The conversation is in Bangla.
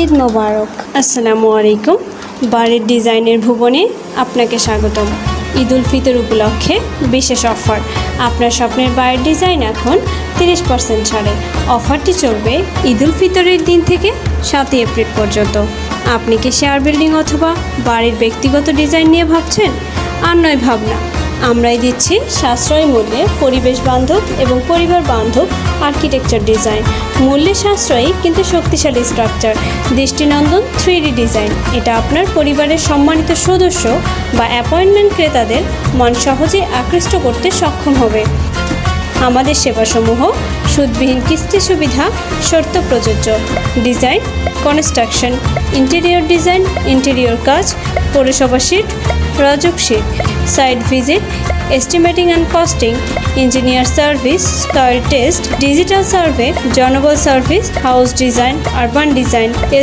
ঈদ মোবারক। আসসালামু আলাইকুম। বাড়ির ডিজাইনের ভুবনে আপনাকে স্বাগতম। ঈদ উল ফিতর উপলক্ষে বিশেষ অফার। আপনার স্বপ্নের বাড়ির ডিজাইন এখন তিরিশ পার্সেন্ট ছাড়ে। অফারটি চলবে ঈদ উল ফিতরের দিন থেকে সাতই এপ্রিল পর্যন্ত। আপনি কি শেয়ার বিল্ডিং অথবা বাড়ির ব্যক্তিগত ডিজাইন নিয়ে ভাবছেন? আর নয় ভাবনা। আমরাই দিচ্ছি সাশ্রয় মূল্যে পরিবেশ বান্ধব এবং পরিবার বান্ধব আর্কিটেকচার ডিজাইন মূল্যে সাশ্রয়ী কিন্তু শক্তিশালী স্ট্রাকচার দৃষ্টিনন্দন থ্রি ডিজাইন এটা আপনার পরিবারের সম্মানিত সদস্য বা অ্যাপয়েন্টমেন্ট ক্রেতাদের মন সহজে আকৃষ্ট করতে সক্ষম হবে। আমাদের সেবাসমূহ, সুদবিহীন কিস্তি সুবিধা, শর্ত প্রযোজ্য। Design, construction, interior design, interior কাজ, পৌরসভা sheet Rajuk sheet, site visit, estimating and costing, engineer service soil test, digital survey, জনবল service, house design, urban design